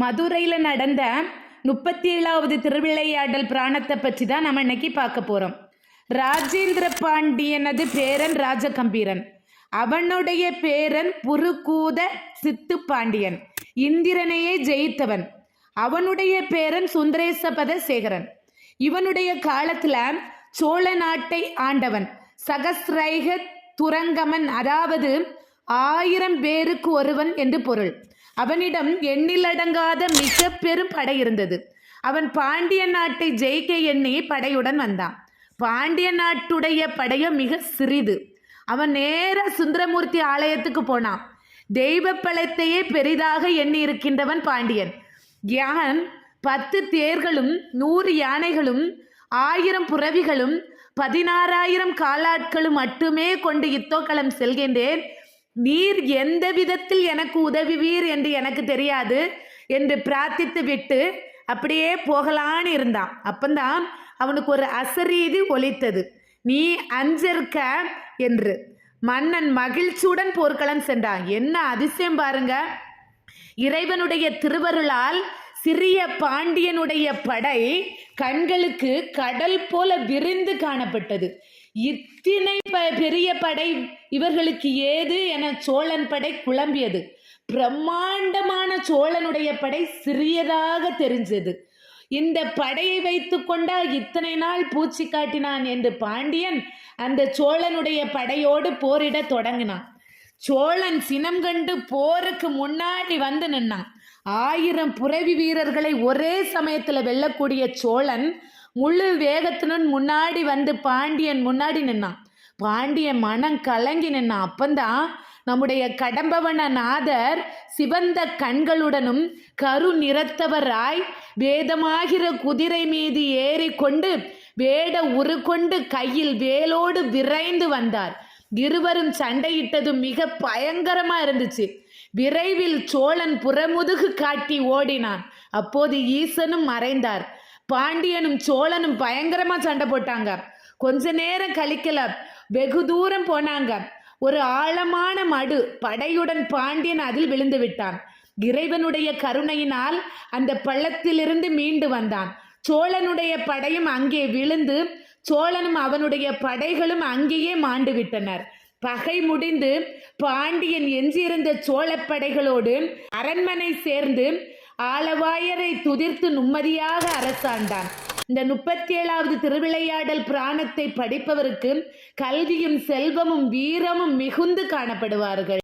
மதுரையில் நடந்த முப்பத்தி ஏழாவது திருவிளையாடல் பிராணத்தை பற்றி தான் நம்ம இன்னைக்கு பார்க்க போகிறோம் ராஜேந்திர பாண்டியனது பேரன் ராஜகம்பீரன். அவனுடைய பேரன் புருகூத சித்து பாண்டியன் இந்திரனையே ஜெயித்தவன். அவனுடைய பேரன் சுந்தரேசபத சேகரன் இவனுடைய காலத்தில் சோழ நாட்டை ஆண்டவன். சகஸ்ரைக துரங்கமன் அதாவது ஆயிரம் பேருக்கு ஒருவன் என்று பொருள். அவனிடம் எண்ணிலடங்காத மிக பெரும் படை இருந்தது. அவன் பாண்டிய நாட்டை ஜெயிக்க எண்ணி படையுடன் வந்தான். பாண்டிய நாட்டுடைய படையோ மிக சிறிது. அவன் நேர சுந்தரமூர்த்தி ஆலயத்துக்கு போனான். தெய்வ பழத்தையே பெரிதாக எண்ணி இருக்கின்றவன் பாண்டியன். யான் பத்து தேர்களும் நூறு யானைகளும் ஆயிரம் புறவிகளும் பதினாறாயிரம் காலாட்களும் மட்டுமே கொண்டு யுத்தோக்களம் செல்கின்றேன். நீர் எந்த விதத்தில் எனக்கு உதவுவீர் என்று எனக்கு தெரியாது என்று பிரார்த்தித்து விட்டு அப்படியே போகலான்னு இருந்தான். அப்பந்தான் அவனுக்கு ஒரு அசரீதி ஒலித்தது. நீ அஞ்சிருக்க என்று. மன்னன் மகிழ்ச்சியுடன் போர்க்களம் சென்றான். என்ன அதிசயம் பாருங்க. இறைவனுடைய திருவருளால் சிறிய பாண்டியனுடைய படை கண்களுக்கு கடல் போல விரிந்து காணப்பட்டது. இத்தனை ப- பெரிய படை இவர்களுக்கு ஏது என சோழன் படை குழம்பியது. பிரம்மாண்டமான சோழனுடைய படை சிறியதாக தெரிஞ்சது. இந்த படையை வைத்துக்கொண்டா இத்தனை நாள் பூச்சி காட்டினான் என்று பாண்டியன் அந்த சோழனுடைய படையோடு போரிட தொடங்கினான். சோழன் சினம் கண்டு போருக்கு முன்னாடி வந்து நின்னான். ஆயிரம் புரவி வீரர்களை ஒரே சமயத்துல வெல்லக்கூடிய சோழன் முழு வேகத்துடன் முன்னாடி வந்து பாண்டியன் முன்னாடி நின்னான். பாண்டியன் மனம் கலங்கி நின்னான். அப்பந்தான் நம்முடைய கடம்பவன நாதர் சிவந்த கண்களுடனும் கரு நிறத்தவராய் வேதமாகிற குதிரை மீது ஏறிக்கொண்டு வேட உருக்கொண்டு கையில் வேலோடு விரைந்து வந்தார். இருவரும் சண்டையிட்டது மிக பயங்கரமா இருந்துச்சு. விரைவில் சோழன் புறமுதுகு காட்டி ஓடினான். அப்போது ஈசனும் மறைந்தார். பாண்டியனும் சோழனும் பயங்கரமா சண்டை போட்டாங்க. கொஞ்ச நேரம் கழிக்கல. வெகு தூரம் போனாங்க. ஒரு ஆழமான மடு படையுடன் பாண்டியன் அதில் விழுந்து விட்டான். இறைவனுடைய கருணையினால் அந்த பள்ளத்திலிருந்து மீண்டு வந்தான். சோழனுடைய படையும் அங்கே விழுந்து சோழனும் அவனுடைய படைகளும் அங்கேயே மாண்டு விட்டனர். பகை முடிந்து பாண்டியன் எஞ்சியிருந்த சோழப் படைகளோடு அரண்மனை சேர்ந்து ஆலவாயரை துதிர்த்து நிம்மதியாக அரசாண்டான். இந்த முப்பத்தி ஏழாவது திருவிளையாடல் பிராணத்தை படிப்பவருக்கு கல்வியும் செல்வமும் வீரமும் மிகுந்து காணப்படுவார்கள்.